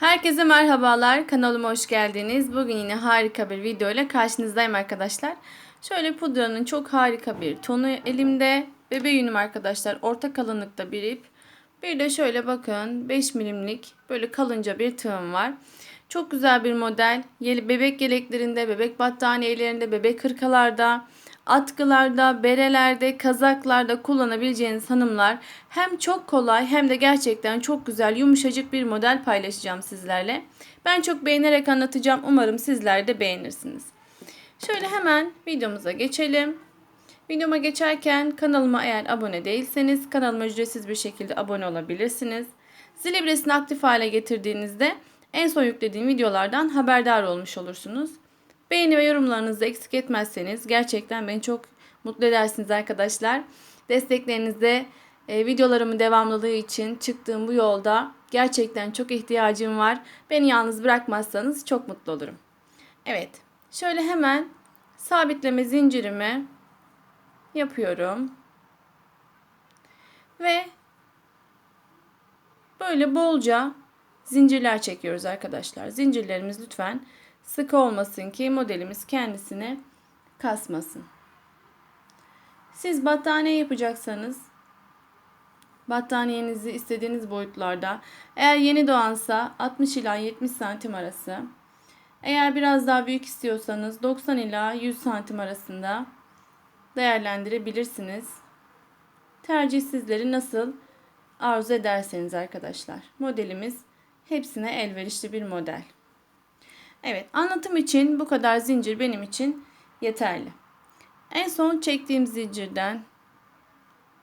Herkese merhabalar. Kanalıma hoş geldiniz. Bugün yine harika bir video ile karşınızdayım arkadaşlar. Şöyle pudranın çok harika bir tonu elimde. Bebe yünüm arkadaşlar. Orta kalınlıkta bir ip. Bir de şöyle bakın 5 milimlik böyle kalınca bir tığım var. Çok güzel bir model. Bebek yeleklerinde, bebek battaniyelerinde, bebek hırkalarda, atkılarda, berelerde, kazaklarda kullanabileceğiniz hanımlar hem çok kolay hem de gerçekten çok güzel yumuşacık bir model paylaşacağım sizlerle. Ben çok beğenerek anlatacağım. Umarım sizler de beğenirsiniz. Şöyle hemen videomuza geçelim. Videoma geçerken kanalıma eğer abone değilseniz kanalıma ücretsiz bir şekilde abone olabilirsiniz. Zil ibresini aktif hale getirdiğinizde en son yüklediğim videolardan haberdar olmuş olursunuz. Beğeni ve yorumlarınızı eksik etmezseniz gerçekten beni çok mutlu edersiniz arkadaşlar. Desteklerinizde e, videolarımın devamlılığı için çıktığım bu yolda gerçekten çok ihtiyacım var. Beni yalnız bırakmazsanız çok mutlu olurum. Evet, şöyle hemen sabitleme zincirimi yapıyorum. Ve böyle bolca zincirler çekiyoruz arkadaşlar. Zincirlerimiz lütfen sıkı olmasın ki modelimiz kendisini kasmasın. Siz battaniye yapacaksanız battaniyenizi istediğiniz boyutlarda eğer yeni doğansa 60 ila 70 santim arası eğer biraz daha büyük istiyorsanız 90 ila 100 santim arasında değerlendirebilirsiniz. Tercih sizleri nasıl arzu ederseniz arkadaşlar. Modelimiz hepsine elverişli bir model. Evet anlatım için bu kadar zincir benim için yeterli. En son çektiğim zincirden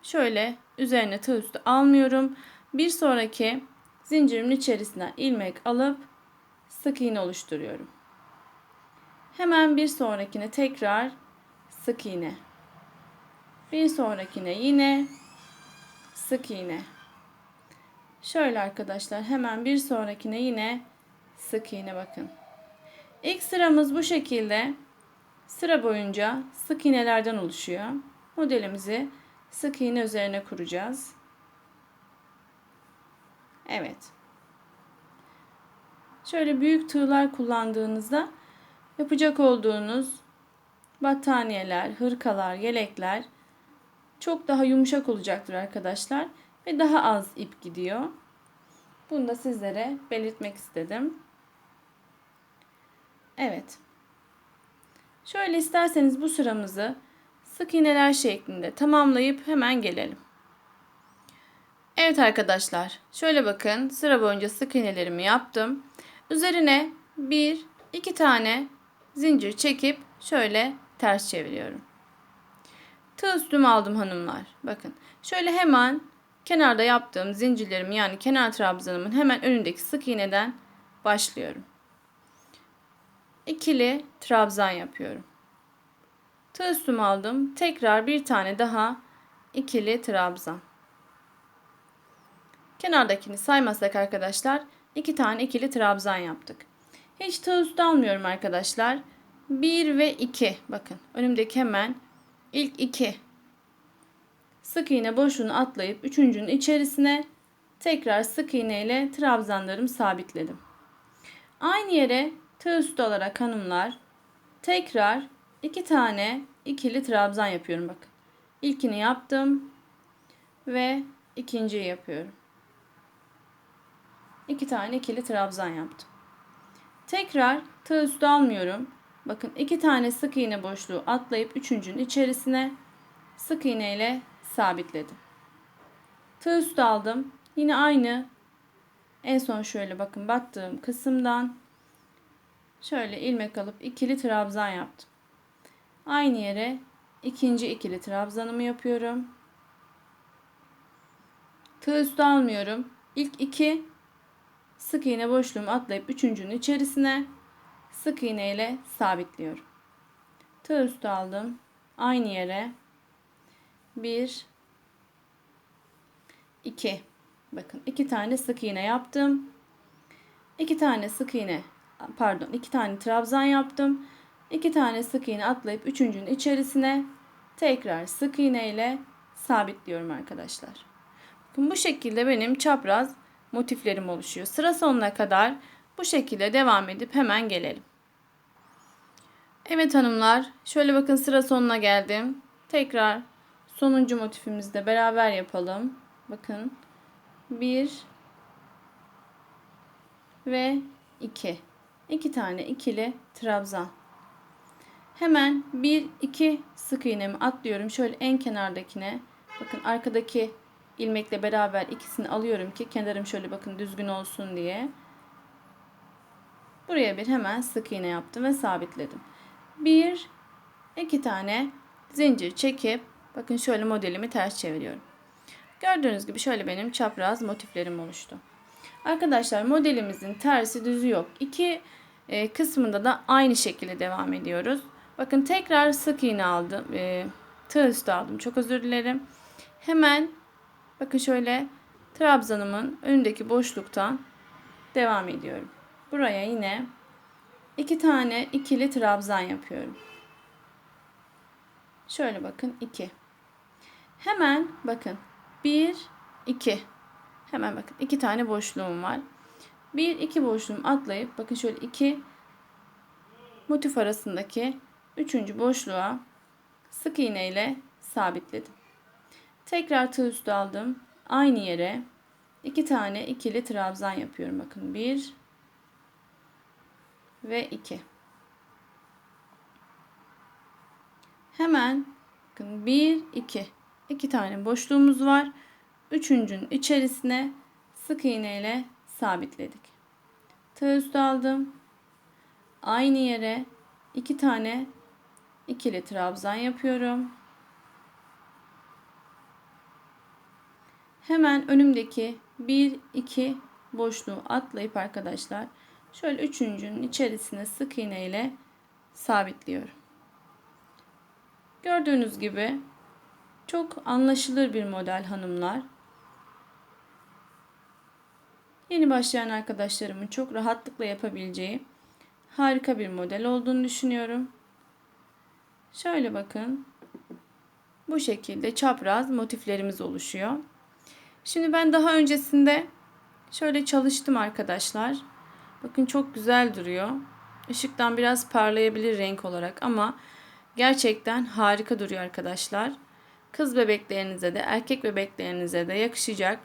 şöyle üzerine tığ üstü almıyorum. Bir sonraki zincirimin içerisinden ilmek alıp sık iğne oluşturuyorum. Hemen bir sonrakine tekrar sık iğne. Bir sonrakine yine sık iğne. Şöyle arkadaşlar hemen bir sonrakine yine sık iğne bakın. İlk sıramız bu şekilde sıra boyunca sık iğnelerden oluşuyor. Modelimizi sık iğne üzerine kuracağız. Evet. Şöyle büyük tığlar kullandığınızda yapacak olduğunuz battaniyeler, hırkalar, yelekler çok daha yumuşak olacaktır arkadaşlar ve daha az ip gidiyor. Bunu da sizlere belirtmek istedim. Evet. Şöyle isterseniz bu sıramızı sık iğneler şeklinde tamamlayıp hemen gelelim. Evet arkadaşlar, şöyle bakın sıra boyunca sık iğnelerimi yaptım. Üzerine bir, iki tane zincir çekip şöyle ters çeviriyorum. Tığ üstümü aldım hanımlar. Bakın şöyle hemen kenarda yaptığım zincirlerimi yani kenar trabzanımın hemen önündeki sık iğneden başlıyorum. İkili trabzan yapıyorum. Tığ aldım. Tekrar bir tane daha ikili trabzan. Kenardakini saymazsak arkadaşlar iki tane ikili trabzan yaptık. Hiç tığ üstü almıyorum arkadaşlar. 1 ve 2 bakın önümdeki hemen ilk 2 sık iğne boşluğunu atlayıp üçüncünün içerisine tekrar sık iğne ile trabzanlarımı sabitledim. Aynı yere tığ üstü alarak hanımlar tekrar iki tane ikili trabzan yapıyorum bakın. İlkini yaptım ve ikinciyi yapıyorum. İki tane ikili trabzan yaptım. Tekrar tığ üstü almıyorum. Bakın iki tane sık iğne boşluğu atlayıp üçüncünün içerisine sık iğne ile sabitledim. Tığ üstü aldım. Yine aynı en son şöyle bakın battığım kısımdan şöyle ilmek alıp ikili trabzan yaptım. Aynı yere ikinci ikili trabzanımı yapıyorum. Tığ üstü almıyorum. İlk iki sık iğne boşluğumu atlayıp üçüncünün içerisine sık iğne ile sabitliyorum. Tığ üstü aldım. Aynı yere 1 2 bakın iki tane sık iğne yaptım. iki tane sık iğne pardon iki tane trabzan yaptım. iki tane sık iğne atlayıp üçüncünün içerisine tekrar sık iğne ile sabitliyorum arkadaşlar. Bakın bu şekilde benim çapraz motiflerim oluşuyor. Sıra sonuna kadar bu şekilde devam edip hemen gelelim. Evet hanımlar, şöyle bakın sıra sonuna geldim. Tekrar sonuncu motifimizi de beraber yapalım. Bakın. 1 ve 2. 2 tane ikili trabzan. Hemen 1 2 sık iğnemi atlıyorum. Şöyle en kenardakine. Bakın arkadaki ilmekle beraber ikisini alıyorum ki kenarım şöyle bakın düzgün olsun diye. Buraya bir hemen sık iğne yaptım ve sabitledim. Bir, iki tane zincir çekip bakın şöyle modelimi ters çeviriyorum. Gördüğünüz gibi şöyle benim çapraz motiflerim oluştu. Arkadaşlar modelimizin tersi düzü yok. İki e, kısmında da aynı şekilde devam ediyoruz. Bakın tekrar sık iğne aldım. E, tığ üstü aldım. Çok özür dilerim. Hemen bakın şöyle trabzanımın önündeki boşluktan devam ediyorum. Buraya yine iki tane ikili trabzan yapıyorum. Şöyle bakın iki. Hemen bakın bir iki. Hemen bakın iki tane boşluğum var. Bir iki boşluğum atlayıp bakın şöyle iki motif arasındaki üçüncü boşluğa sık iğne ile sabitledim. Tekrar tığ üstü aldım. Aynı yere iki tane ikili trabzan yapıyorum. Bakın bir ve 2. Hemen bakın 1 2 2 tane boşluğumuz var. Üçüncünün içerisine sık iğne ile sabitledik. Tığ üstü aldım. Aynı yere iki tane ikili trabzan yapıyorum. Hemen önümdeki 1 2 boşluğu atlayıp arkadaşlar Şöyle üçüncünün içerisine sık iğne ile sabitliyorum. Gördüğünüz gibi çok anlaşılır bir model hanımlar. Yeni başlayan arkadaşlarımın çok rahatlıkla yapabileceği harika bir model olduğunu düşünüyorum. Şöyle bakın. Bu şekilde çapraz motiflerimiz oluşuyor. Şimdi ben daha öncesinde şöyle çalıştım arkadaşlar. Bakın çok güzel duruyor. Işıktan biraz parlayabilir renk olarak ama gerçekten harika duruyor arkadaşlar. Kız bebeklerinize de erkek bebeklerinize de yakışacak.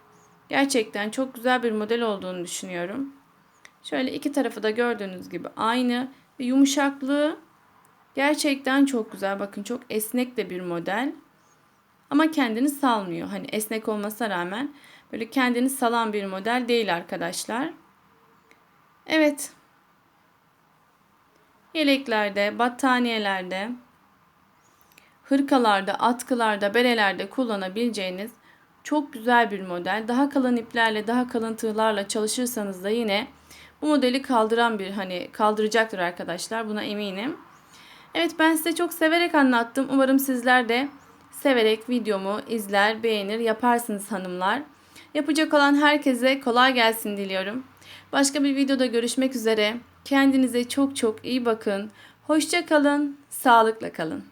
Gerçekten çok güzel bir model olduğunu düşünüyorum. Şöyle iki tarafı da gördüğünüz gibi aynı ve yumuşaklığı gerçekten çok güzel. Bakın çok esnek de bir model. Ama kendini salmıyor. Hani esnek olmasına rağmen böyle kendini salan bir model değil arkadaşlar. Evet. Yeleklerde, battaniyelerde, hırkalarda, atkılarda, berelerde kullanabileceğiniz çok güzel bir model. Daha kalın iplerle, daha kalın tığlarla çalışırsanız da yine bu modeli kaldıran bir hani kaldıracaktır arkadaşlar. Buna eminim. Evet ben size çok severek anlattım. Umarım sizler de severek videomu izler, beğenir, yaparsınız hanımlar. Yapacak olan herkese kolay gelsin diliyorum. Başka bir videoda görüşmek üzere. Kendinize çok çok iyi bakın. Hoşça kalın, sağlıkla kalın.